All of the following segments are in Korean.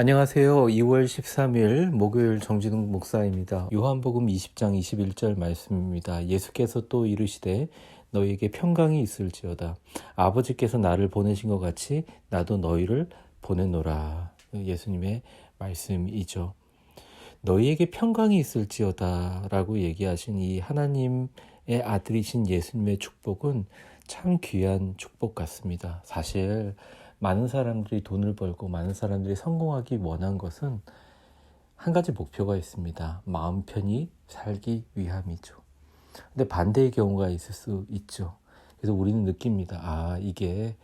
안녕하세요. 2월 13일 목요일 정진웅 목사입니다. 요한복음 20장 21절 말씀입니다. 예수께서 또 이르시되 너희에게 평강이 있을지어다. 아버지께서 나를 보내신 것 같이 나도 너희를 보내노라. 예수님의 말씀이죠. 너희에게 평강이 있을지어다 라고 얘기하신 이 하나님의 아들이신 예수님의 축복은 참 귀한 축복 같습니다. 사실 많은 사람들이 돈을 벌고 많은 사람들이 성공하기 원한 것은 한 가지 목표가 있습니다. 마음 편히 살기 위함이죠. 근데 반대의 경우가 있을 수 있죠. 그래서 우리는 느낍니다. 아, 이게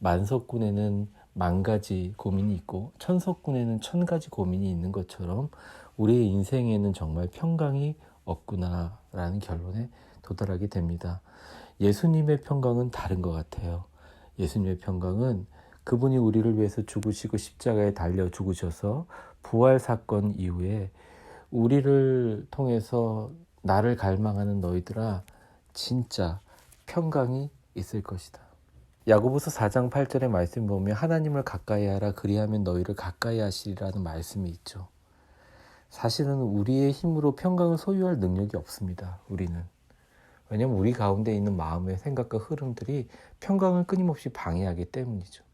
만석군에는 만 가지 고민이 있고 천석군에는 천 가지 고민이 있는 것처럼 우리의 인생에는 정말 평강이 없구나라는 결론에 도달하게 됩니다. 예수님의 평강은 다른 것 같아요. 예수님의 평강은 그분이 우리를 위해서 죽으시고 십자가에 달려 죽으셔서 부활 사건 이후에 우리를 통해서 나를 갈망하는 너희들아 진짜 평강이 있을 것이다. 야고보서 4장 8절의 말씀 보면 하나님을 가까이 하라 그리하면 너희를 가까이 하시리라는 말씀이 있죠. 사실은 우리의 힘으로 평강을 소유할 능력이 없습니다. 우리는. 왜냐하면 우리 가운데 있는 마음의 생각과 흐름들이 평강을 끊임없이 방해하기 때문이죠.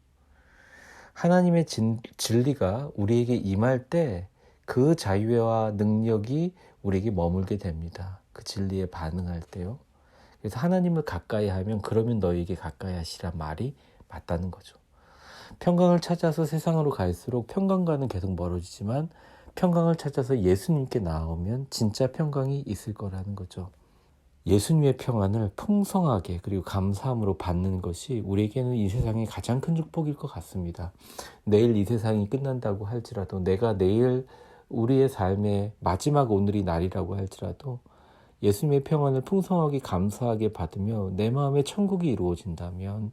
하나님의 진, 진리가 우리에게 임할 때 그 자유와 능력이 우리에게 머물게 됩니다. 그 진리에 반응할 때요. 그래서 하나님을 가까이 하면 그러면 너에게 가까이 하시라 말이 맞다는 거죠. 평강을 찾아서 세상으로 갈수록 평강과는 계속 멀어지지만 평강을 찾아서 예수님께 나오면 진짜 평강이 있을 거라는 거죠. 예수님의 평안을 풍성하게 그리고 감사함으로 받는 것이 우리에게는 이 세상의 가장 큰 축복일 것 같습니다. 내일 이 세상이 끝난다고 할지라도 내가 내일 우리의 삶의 마지막 오늘이 날이라고 할지라도 예수님의 평안을 풍성하게 감사하게 받으며 내 마음에 천국이 이루어진다면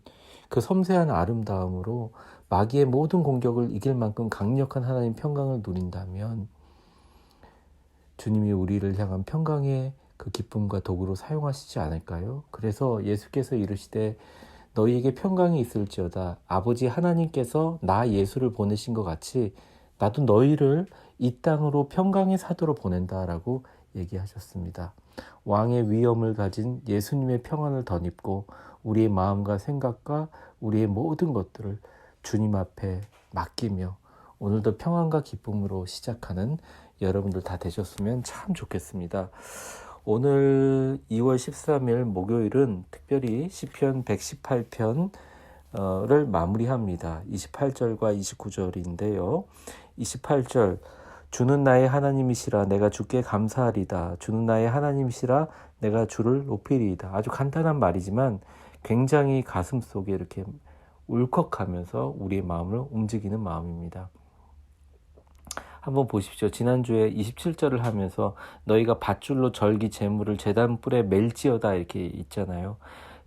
그 섬세한 아름다움으로 마귀의 모든 공격을 이길 만큼 강력한 하나님 평강을 누린다면 주님이 우리를 향한 평강의 그 기쁨과 도구로 사용하시지 않을까요? 그래서 예수께서 이르시되 너희에게 평강이 있을지어다 아버지 하나님께서 나 예수를 보내신 것 같이 나도 너희를 이 땅으로 평강의 사도로 보낸다라고 얘기하셨습니다. 왕의 위엄을 가진 예수님의 평안을 덧입고 우리의 마음과 생각과 우리의 모든 것들을 주님 앞에 맡기며 오늘도 평안과 기쁨으로 시작하는 여러분들 다 되셨으면 참 좋겠습니다. 오늘 2월 13일 목요일은 특별히 시편 118편을 마무리합니다. 28절과 29절인데요. 28절 주는 나의 하나님이시라 내가 주께 감사하리다. 주는 나의 하나님이시라 내가 주를 높이리이다. 아주 간단한 말이지만 굉장히 가슴 속에 이렇게 울컥하면서 우리의 마음을 움직이는 마음입니다. 한번 보십시오. 지난주에 27절을 하면서 너희가 밧줄로 절기 제물을 재단 뿔에 멜지어다 이렇게 있잖아요.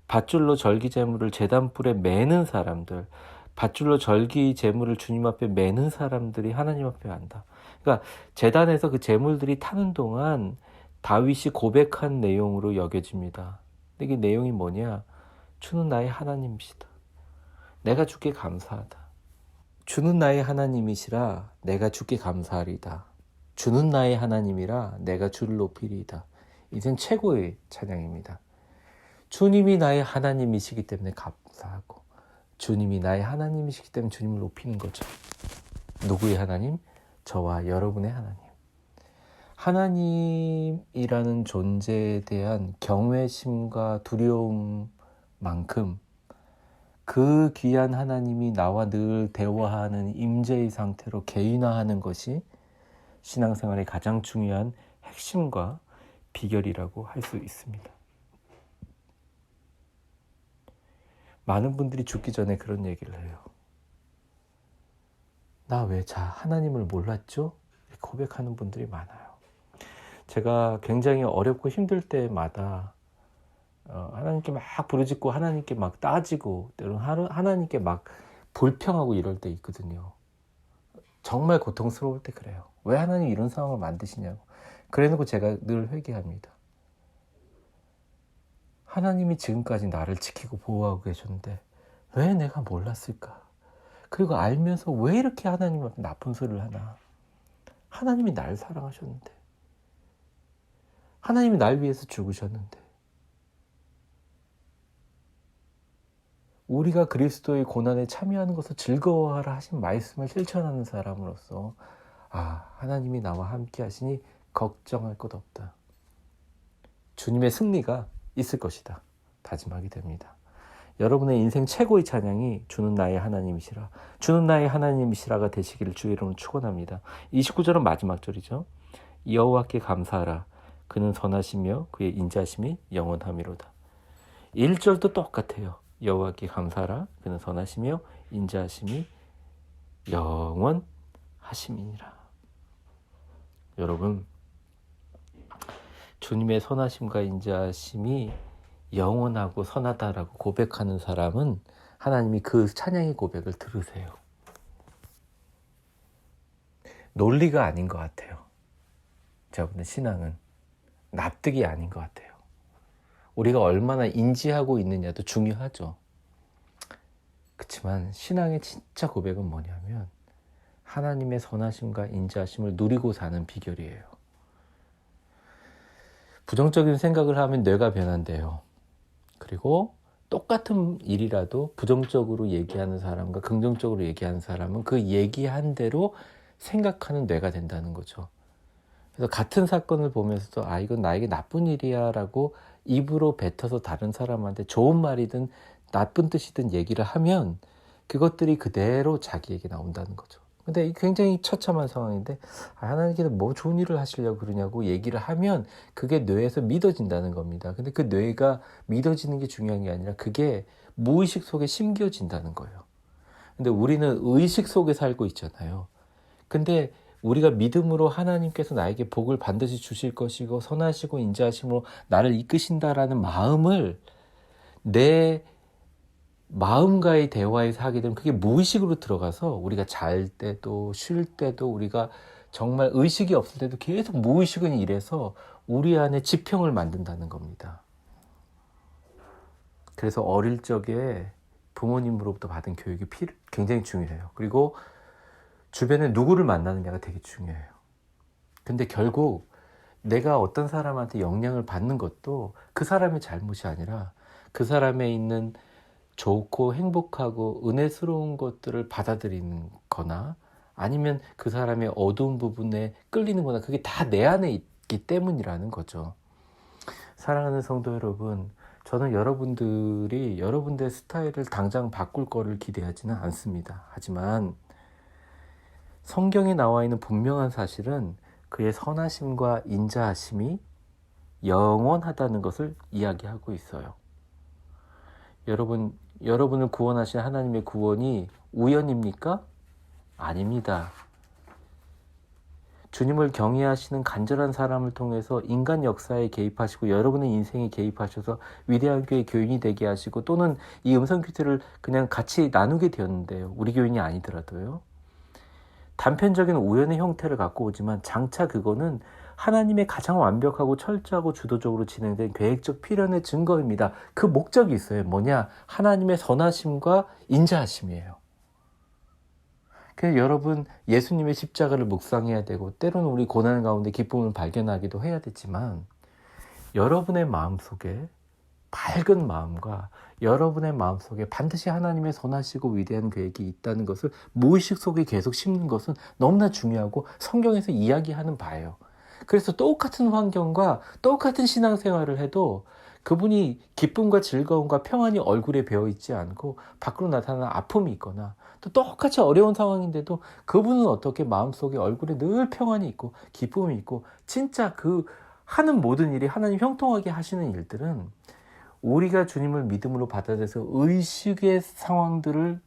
밧줄로 절기 제물을 재단 뿔에 매는 사람들, 밧줄로 절기 제물을 주님 앞에 매는 사람들이 하나님 앞에 간다. 그러니까 재단에서 그 제물들이 타는 동안 다윗이 고백한 내용으로 여겨집니다. 이게 내용이 뭐냐? 주는 나의 하나님이시다. 내가 주께 감사하다. 주는 나의 하나님이시라 내가 주께 감사하리다. 주는 나의 하나님이라 내가 주를 높이리이다. 인생 최고의 찬양입니다. 주님이 나의 하나님이시기 때문에 감사하고 주님이 나의 하나님이시기 때문에 주님을 높이는 거죠. 누구의 하나님? 저와 여러분의 하나님. 하나님이라는 존재에 대한 경외심과 두려움만큼 그 귀한 하나님이 나와 늘 대화하는 임재의 상태로 개인화하는 것이 신앙생활의 가장 중요한 핵심과 비결이라고 할 수 있습니다. 많은 분들이 죽기 전에 그런 얘기를 해요. 나 왜 자 하나님을 몰랐죠? 고백하는 분들이 많아요. 제가 굉장히 어렵고 힘들 때마다 어, 하나님께 막 부르짖고 하나님께 막 따지고 때로는 하나님께 막 불평하고 이럴 때 있거든요. 정말 고통스러울 때 그래요. 왜 하나님 이런 상황을 만드시냐고. 그래놓고 제가 늘 회개합니다. 하나님이 지금까지 나를 지키고 보호하고 계셨는데 왜 내가 몰랐을까? 그리고 알면서 왜 이렇게 하나님 앞에 나쁜 소리를 하나? 하나님이 날 사랑하셨는데. 하나님이 날 위해서 죽으셨는데. 우리가 그리스도의 고난에 참여하는 것을 즐거워하라 하신 말씀을 실천하는 사람으로서 아, 하나님이 나와 함께 하시니 걱정할 것 없다. 주님의 승리가 있을 것이다. 다짐하게 됩니다. 여러분의 인생 최고의 찬양이 주는 나의 하나님이시라. 주는 나의 하나님이시라가 되시기를 주의 이름으로 축원합니다. 29절은 마지막 절이죠. 여호와께 감사하라. 그는 선하시며 그의 인자심이 영원함이로다. 1절도 똑같아요. 여호와께 감사하라. 그는 선하시며 인자하심이 영원하심이니라. 여러분 주님의 선하심과 인자하심이 영원하고 선하다라고 고백하는 사람은 하나님이 그 찬양의 고백을 들으세요. 논리가 아닌 것 같아요. 저분의 신앙은 납득이 아닌 것 같아요. 우리가 얼마나 인지하고 있느냐도 중요하죠. 그렇지만 신앙의 진짜 고백은 뭐냐면 하나님의 선하심과 인자하심을 누리고 사는 비결이에요. 부정적인 생각을 하면 뇌가 변한대요. 그리고 똑같은 일이라도 부정적으로 얘기하는 사람과 긍정적으로 얘기하는 사람은 그 얘기한 대로 생각하는 뇌가 된다는 거죠. 그래서 같은 사건을 보면서도 아 이건 나에게 나쁜 일이야라고 입으로 뱉어서 다른 사람한테 좋은 말이든 나쁜 뜻이든 얘기를 하면 그것들이 그대로 자기에게 나온다는 거죠. 근데 굉장히 처참한 상황인데 아, 하나님께서 뭐 좋은 일을 하시려고 그러냐고 얘기를 하면 그게 뇌에서 믿어진다는 겁니다. 근데 그 뇌가 믿어지는 게 중요한 게 아니라 그게 무의식 속에 심겨진다는 거예요. 근데 우리는 의식 속에 살고 있잖아요. 근데 우리가 믿음으로 하나님께서 나에게 복을 반드시 주실 것이고 선하시고 인자하심으로 나를 이끄신다라는 마음을 내 마음과의 대화에서 하게 되면 그게 무의식으로 들어가서 우리가 잘 때도 쉴 때도 우리가 정말 의식이 없을 때도 계속 무의식은 이래서 우리 안에 지평을 만든다는 겁니다. 그래서 어릴 적에 부모님으로부터 받은 교육이 굉장히 중요해요. 그리고 주변에 누구를 만나느냐가 되게 중요해요. 근데 결국 내가 어떤 사람한테 영향을 받는 것도 그 사람의 잘못이 아니라 그 사람에 있는 좋고 행복하고 은혜스러운 것들을 받아들이는 거나 아니면 그 사람의 어두운 부분에 끌리는 거나 그게 다 내 안에 있기 때문이라는 거죠. 사랑하는 성도 여러분, 저는 여러분들이 여러분들의 스타일을 당장 바꿀 거를 기대하지는 않습니다. 하지만 성경에 나와 있는 분명한 사실은 그의 선하심과 인자하심이 영원하다는 것을 이야기하고 있어요. 여러분, 여러분을 구원하신 하나님의 구원이 우연입니까? 아닙니다. 주님을 경외하시는 간절한 사람을 통해서 인간 역사에 개입하시고 여러분의 인생에 개입하셔서 위대한 교회 교인이 되게 하시고 또는 이 음성 퀴즈를 그냥 같이 나누게 되었는데요. 우리 교인이 아니더라도요. 단편적인 우연의 형태를 갖고 오지만 장차 그거는 하나님의 가장 완벽하고 철저하고 주도적으로 진행된 계획적 필연의 증거입니다. 그 목적이 있어요. 뭐냐? 하나님의 선하심과 인자하심이에요. 그래서 여러분 예수님의 십자가를 묵상해야 되고 때로는 우리 고난 가운데 기쁨을 발견하기도 해야 되지만 여러분의 마음속에 밝은 마음과 여러분의 마음속에 반드시 하나님의 선하시고 위대한 계획이 있다는 것을 무의식 속에 계속 심는 것은 너무나 중요하고 성경에서 이야기하는 바예요. 그래서 똑같은 환경과 똑같은 신앙생활을 해도 그분이 기쁨과 즐거움과 평안이 얼굴에 배어 있지 않고 밖으로 나타나는 아픔이 있거나 또 똑같이 어려운 상황인데도 그분은 어떻게 마음속에 얼굴에 늘 평안이 있고 기쁨이 있고 진짜 그 하는 모든 일이 하나님 형통하게 하시는 일들은 우리가 주님을 믿음으로 받아들여서 의식의 상황들을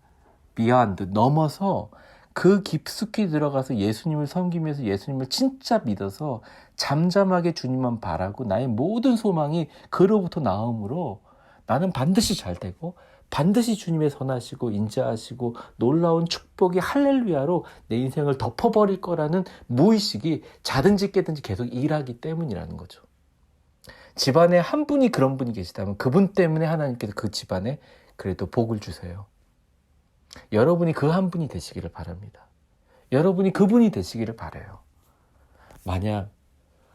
듯 넘어서 그 깊숙이 들어가서 예수님을 섬기면서 예수님을 진짜 믿어서 잠잠하게 주님만 바라고 나의 모든 소망이 그로부터 나옴으로 나는 반드시 잘 되고 반드시 주님의 선하시고 인자하시고 놀라운 축복이 할렐루야로 내 인생을 덮어버릴 거라는 무의식이 자든지 깨든지 계속 일하기 때문이라는 거죠. 집안에 한 분이 그런 분이 계시다면 그분 때문에 하나님께서 그 집안에 그래도 복을 주세요. 여러분이 그 한 분이 되시기를 바랍니다. 여러분이 그분이 되시기를 바래요. 만약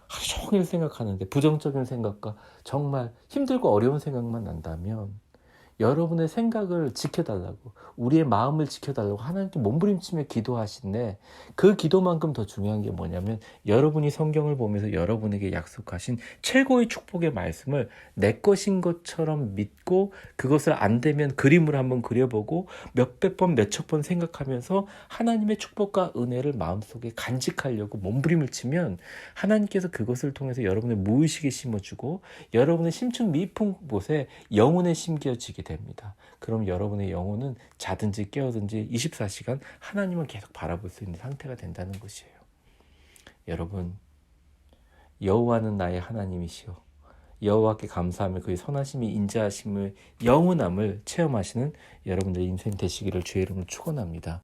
하루 종일 생각하는데 부정적인 생각과 정말 힘들고 어려운 생각만 난다면 여러분의 생각을 지켜달라고 우리의 마음을 지켜달라고 하나님께 몸부림치며 기도하신데 그 기도만큼 더 중요한 게 뭐냐면 여러분이 성경을 보면서 여러분에게 약속하신 최고의 축복의 말씀을 내 것인 것처럼 믿고 그것을 안 되면 그림을 한번 그려보고 몇백 번 몇천 번 생각하면서 하나님의 축복과 은혜를 마음속에 간직하려고 몸부림을 치면 하나님께서 그것을 통해서 여러분의 무의식에 심어주고 여러분의 심층 미풍 곳에 영혼에 심겨지게 됩니다. 그럼 여러분의 영혼은 자든지 깨어든지 24시간 하나님을 계속 바라볼 수 있는 상태가 된다는 것이에요. 여러분 여호와는 나의 하나님이시오. 여호와께 감사하며 그의 선하심이 인자하심을 영원함을 체험하시는 여러분들 인생 되시기를 주의 이름으로 축원합니다.